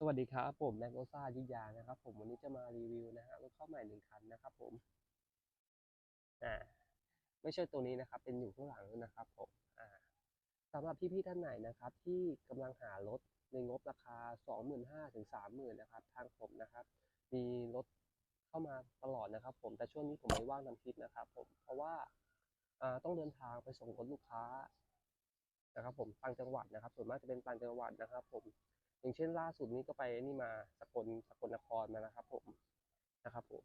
สวัสดีครับผมแม็กโอซ่ายุยานะครับ ผมวันนี้จะมารีวิวนะฮะรถเข้าใหม่หนึ่งคันนะครับ ผมอ่าไม่ใช่ตัวนี้นะครับ เป็นอยู่ข้างหลังนะครับ ผมอ่าสำหรับพี่ๆท่านไหนนะครับ ที่กำลังหารถในงบราคา 25,000ถึง30,000นะครับ ทางผมนะครับ มีรถเข้ามาตลอดนะครับ ผมแต่ช่วงนี้ผมไม่ว่างทำคลิปนะครับ ผมเพราะว่าอ่าต้องเดินทางไปส่งรถลูกค้านะครับ ผมต่างจังหวัดนะครับ ส่วนมากจะเป็นต่างจังหวัดนะครับ ผม อย่างเช่นล่าสุดนี้ก็ไปนี่มาสกลสกลนครมานะครับ ผมนะครับ ผม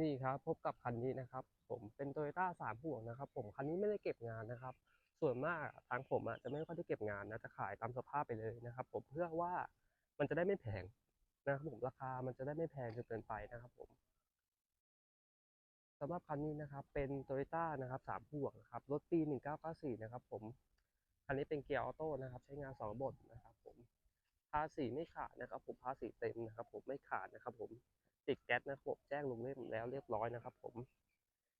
นี่ครับ พบกับคันนี้นะครับ ผมเป็นโตโยต้าสามห่วงนะครับ ผมคันนี้ไม่ได้เก็บงานนะครับ ส่วนมากทางผมอะจะไม่ค่อยได้เก็บงานนะจะขายตามสภาพไปเลยนะครับ ผมเพื่อว่ามันจะได้ไม่แพงนะครับผมราคามันจะได้ไม่แพงจนเกินไปนะครับ ผมสำหรับคันนี้นะครับ เป็นโตโยต้านะครับสามห่วงนะครับรถปี 1994 นะครับ ผม คันนี้เป็นเกียร์ออโต้นะครับ ใช้งานสองระบบนะครับผมภาษีไม่ขาดนะครับผมภาษีเต็มนะครับ ผมไม่ขาดนะครับ ผมติดแก๊สนะครับผมแจ้งลงเล่มแล้วเรียบร้อยนะครับ ผม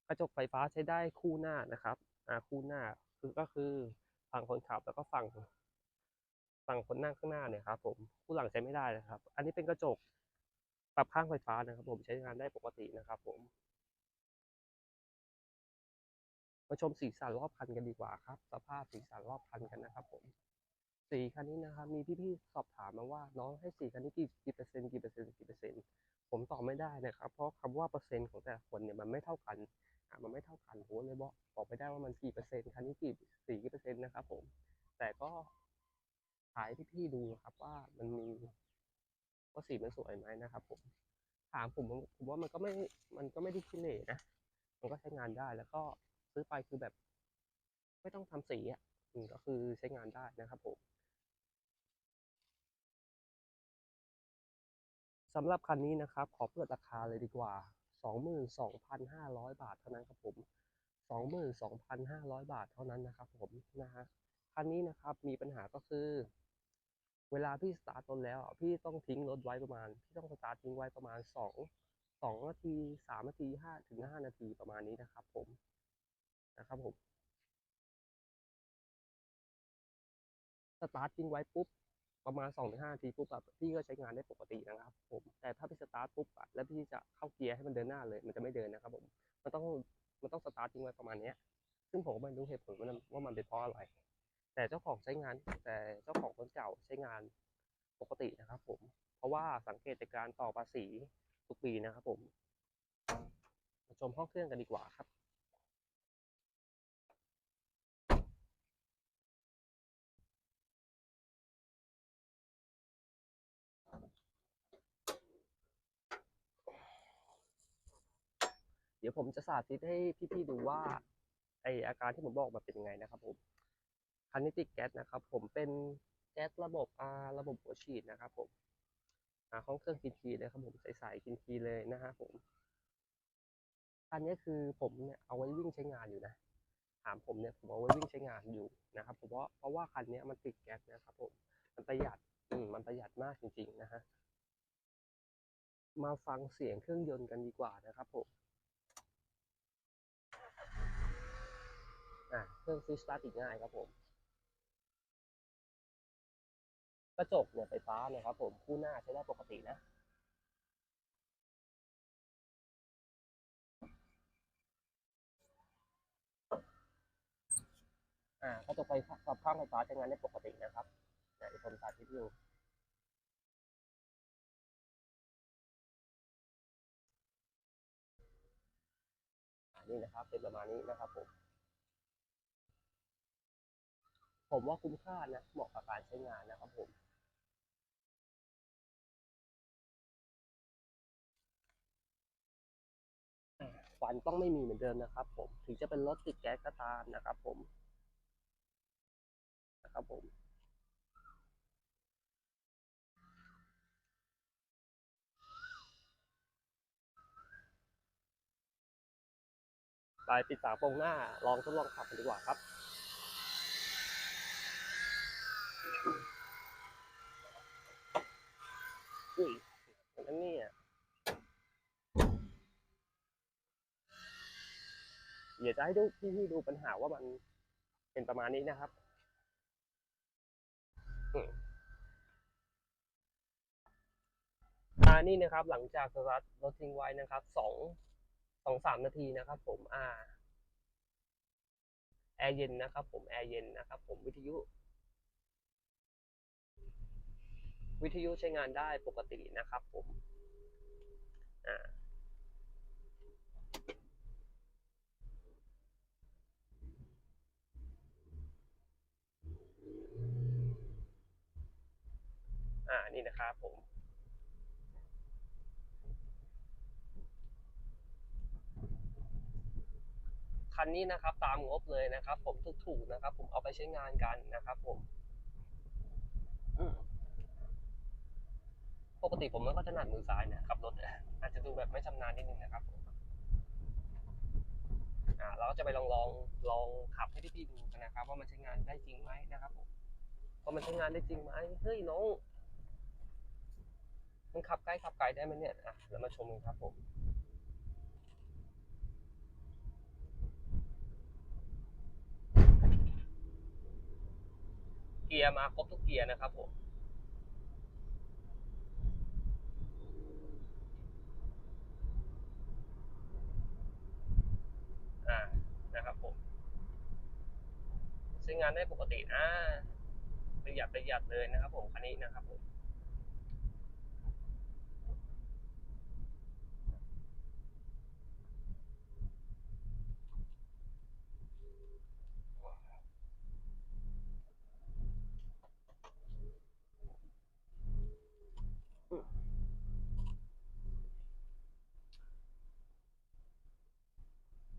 กระจกไฟฟ้าใช้ได้คู่หน้านะครับอ่าคู่หน้าคือก็คือฝั่งคนขับแล้วก็ฝั่งฝั่งคนนั่งข้างหน้าเนี่ยครับ ผมคู่หลังใช้ไม่ได้นะครับ อันนี้เป็นกระจกปรับข้างไฟฟ้านะครับ ผมใช้งานได้ปกตินะครับ ผม มาชมสีสันรอบคันกันดีกว่าครับ สภาพสีสันรอบคันกันนะครับผมสีคันนี้นะครับมีพี่ๆสอบถามมาว่าน้องให้สีคันนี้กี่กี่เปอร์เซ็นต์กี่เปอร์เซ็นต์กี่เปอร์เซ็นต์ผมตอบไม่ได้นะครับ เพราะคำว่าเปอร์เซ็นต์ของแต่ละคนเนี่ยมันไม่เท่ากันอะมันไม่เท่ากันผมเลยบอกบอกไม่ได้ว่ามันกี่เปอร์เซ็นต์คันนี้กี่สีกี่เปอร์เซ็นต์นะครับผมแต่ก็ถ่ายให้พี่ๆดูนะครับว่ามันมีว่าสีมันสวยไหมนะครับผมถามผมผมว่ามันก็ไม่มันก็ไม่ได้ขี้เหร่นะมันก็ใช้งานได้แล้วก็ ซื้อไปคือแบบ ไม่ต้องทำสีอะอืมก็คือใช้งานได้นะครับผมสำหรับคันนี้นะครับ ขอเปิดราคาเลยดีกว่า 22,500 บาทเท่านั้นครับผม 22,500 บาทเท่านั้นนะครับผมนะฮะคันนี้นะครับมีปัญหาก็คือ เวลาพี่สตาร์ทรถแล้ว พี่ต้องทิ้งรถไว้ประมาณ พี่ต้องสตาร์ททิ้งไว้ประมาณสองสองนาทีสามนาทีห้าถึงห้านาทีประมาณนี้นะครับผม นะครับผมสตาร์ททิ้งไว้ปุ๊บประมาณสองถึงห้านาทีปุ๊บแบบพี่ก็ใช้งานได้ปกตินะครับผมแต่ถ้าพี่สตาร์ทปุ๊บอะแล้วพี่จะเข้าเกียร์ให้มันเดินหน้าเลย มันจะไม่เดินนะครับผมมันต้องมันต้องสตาร์ททิ้งไว้ประมาณเนี้ยซึ่งผมก็ไม่รู้เหตุผลว่ามันว่ามันเป็นเพราะอะไร แต่เจ้าของใช้งาน แต่เจ้าของรถเก่าใช้งานปกตินะครับ ผม เพราะว่าสังเกตจากการต่อภาษีทุกปีนะครับ ผมมาชมห้องเครื่องกันดีกว่าครับ ดี๋ยวผมจะสาธิตให้พี่ๆดูว่าไออาการที่ผมบอกมาเป็นยังไงนะครับผมคันนี้ติดแก๊สนะครับ ผมเป็นแก๊สระบบอาระบบหัวฉีดนะครับ ผมอาของเครื่องกินทีเลยครับผมใสๆกินทีเลยนะฮะผมคันนี้คือผมเนี่ยเอาไว้วิ่งใช้งานอยู่นะ ถามผมเนี่ยผมเอาไว้วิ่งใช้งานอยู่นะครับผมเพราะเพราะว่าคันนี้มันติดแก๊สนะครับผมมันประหยัดอืมมันประหยัดมากจริงๆนะฮะมาฟังเสียงเครื่องยนต์กันดีกว่านะครับผม อ่าเครื่องฟิสตาร์ติดง่ายครับผม กระจกเนี่ยไฟฟ้าเนี่ยครับผมคู่หน้าใช้ได้ปกตินะอ่ากระจกไฟฟ้ากับข้างไฟฟ้าใช้งานได้ปกตินะครับเดี๋ยวผมสาธิตดูอ่นี่นะครับเป็นประมาณนี้นะครับผม ผมว่าคุ้มค่านะเหมาะกับการใช้งานนะครับผมควันต้องไม่มีเหมือนเดิมนะครับ ผมถึงจะเป็นรถติดแก๊สก็ตามนะครับ ผมนะครับผมไปปิดฝาโปรงหน้าลองทดลองขับกันดีกว่าครับ อุ้ยอันนี้อะเดี๋จะให้ทุกพี่ดูปัญหาว่ามันเป็นประมาณนี้นะครับอ่านี่นะครับ หลังจากสตาร์ทรถทิ้งไว้นะครับสองสองสามนาทีนะครับ ผมอ่าแอร์เย็นนะครับ ผมแอร์เย็นนะครับ ผมวิทยุ วิทยุใช้งานได้ปกตินะครับผมอ่านี่นะครับผมคันนี้นะครับตามงบเลยนะครับ ผมถูกๆนะครับ ผมเอาไปใช้งานกันนะครับผมอืมป กติผมไม่ก็ถนัดมือซ้ายนะขับรถอาจจะดูแบบไม่ชำนาญนิดนึงนะครับผมอ่าเราก็จะไปลองลองลองขับให้พี่ๆดูกันนะครับ ว่ามันใช้งานได้จริงไหมนะครับผมว่ามันใช้งานได้จริงไหมเฮ้ยน้องมันขับใกล้ขับไกลได้ไหมเนี่ยอะเรามาชมกันครับผมเกียร์มาครบทุกเกียร์นะครับผม อ่า นะครับผม ใช้ งานได้ปกตินะประหยัดประหยัดเลยนะครับ ผมคันนี้นะครับผม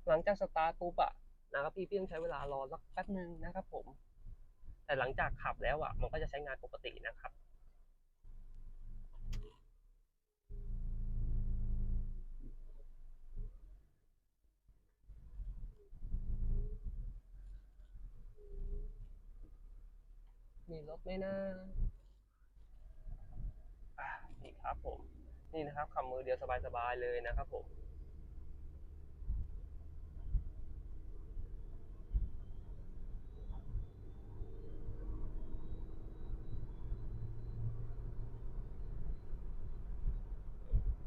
หลังจากสตาร์ทปุ๊บอะ นะครับพี่พี่ต้องใช้เวลารอสักแป๊บหนึ่งนะครับผม แต่หลังจากขับแล้วอะ มันก็จะใช้งานปกตินะครับมีรถไหมนะอ่านี่ครับผม นี่นะครับขับมือเดียวสบายๆเลยนะครับผม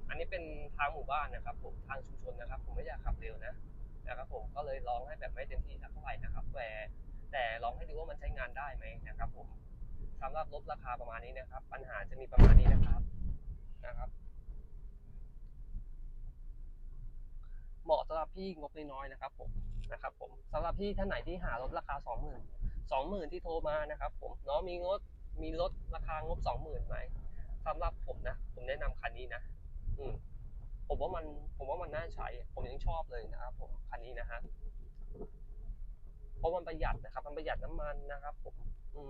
อันนี้เป็นทาง หมู่บ้านนะครับ ผมทางชุมชนนะครับ ผมไม่อยากขับเร็วนะนะครับผมก็เลยลองให้แบบไม่เต็มที่สักเท่าไหร่นะครับแต่แต่ลองให้ดูว่ามันใช้งานได้ไหมนะครับ ผมสำหรับรถราคาประมาณนี้นะครับ ปัญหาจะมีประมาณนี้นะครับนะครับเหมาะสำหรับพี่งบน้อยๆนะครับ ผมนะครับ ผมสำหรับพี่ท่านไหนที่หารถราคาสองหมื่นสองหมื่นที่โทรมานะครับ ผมน้องมีงบมีรถราคางบสองหมื่นไหมสำหรับผมนะ ผมแนะนำคันนี้นะ อืม ผมว่ามันผมว่ามันน่าใช้ ผมยังชอบเลยนะครับผมคันนี้นะฮะเพราะมันประหยัดนะครับ มันประหยัดน้ำมันนะครับ ผม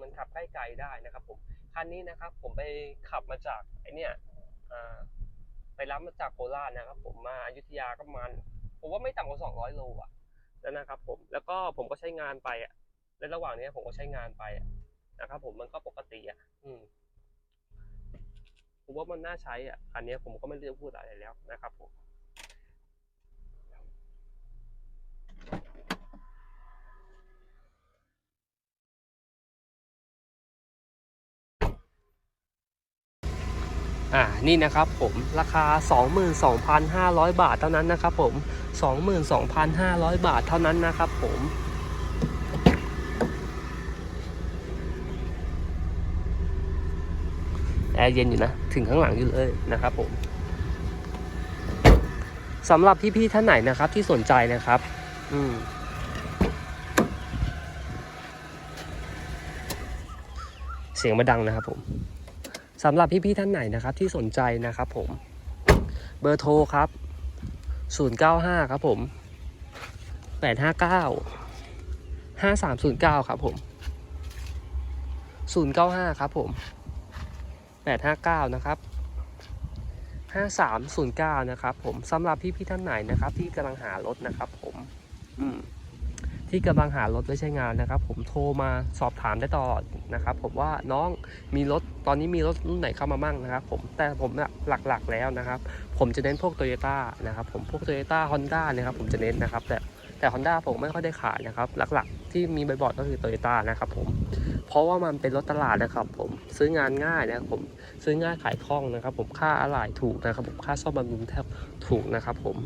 มันขับใกล้ไกลได้นะครับ ผมคันนี้นะครับ ผมไปขับมาจากไอเนี่ยไปรับมาจากโคราชนะครับ ผมมาอยุธยาก็มันผมว่าไม่ต่ำกว่าสองร้อยโลอะแล้วนะครับ ผมแล้วก็ผมก็ใช้งานไปอะในระหว่างนี้ผมก็ใช้งานไปอะนะครับ ผมมันก็ปกติอะ อืม ผมว่ามันน่าใช้อะคันนี้ผมก็ไม่เลือกพูดอะไรแล้วนะครับผมอ่า นี่นะครับผม ราคา 22,500 บาทเท่านั้นนะครับผม 22,500 บาทเท่านั้นนะครับผม แอร์เย็นอยู่นะ ถึงข้างหลังอยู่เลยนะครับผมสำหรับพี่ๆท่านไหนนะครับที่สนใจนะครับ อืมเสียงมาดังนะครับผมสำหรับพี่ๆท่านไหนนะครับที่สนใจนะครับผม เบอร์โทรครับ 095 ครับผม 859 5309 ครับผม 095 ครับผม 859 นะครับ 5309 นะครับผมสำหรับพี่พี่ท่านไหนนะครับ ที่กำลังหารถนะครับ ผมที่กำลังหารถไว้ใช้งานนะครับ ผมโทรมาสอบถามได้ตลอดนะครับ ผมว่าน้องมีรถตอนนี้มีรถรุ่นไหนเข้ามามั่งนะครับ ผมแต่ผมเนี่ยหลักๆแล้วนะครับ ผมจะเน้นพวกโตโยต้านะครับ ผมพวกโตโยต้าฮอนด้านะครับ ผมจะเน้นนะครับ แต่แต่ฮอนด้าผมไม่ค่อยได้ขายนะครับ หลักๆ ที่มีบ่อยๆก็คือโตโยต้านะครับผม เพราะว่ามันเป็นรถตลาดนะครับผมซื้องานง่ายนะครับผมซื้อง่ายขายคล่องนะครับ ผมค่าอะไหล่ถูกนะครับ ผมค่าซ่อมบำรุงแทบถูกนะครับผม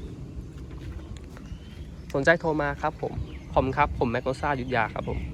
สนใจโทรมาครับผมผมครับผมแมกโนซ่ายุทธยาครับผม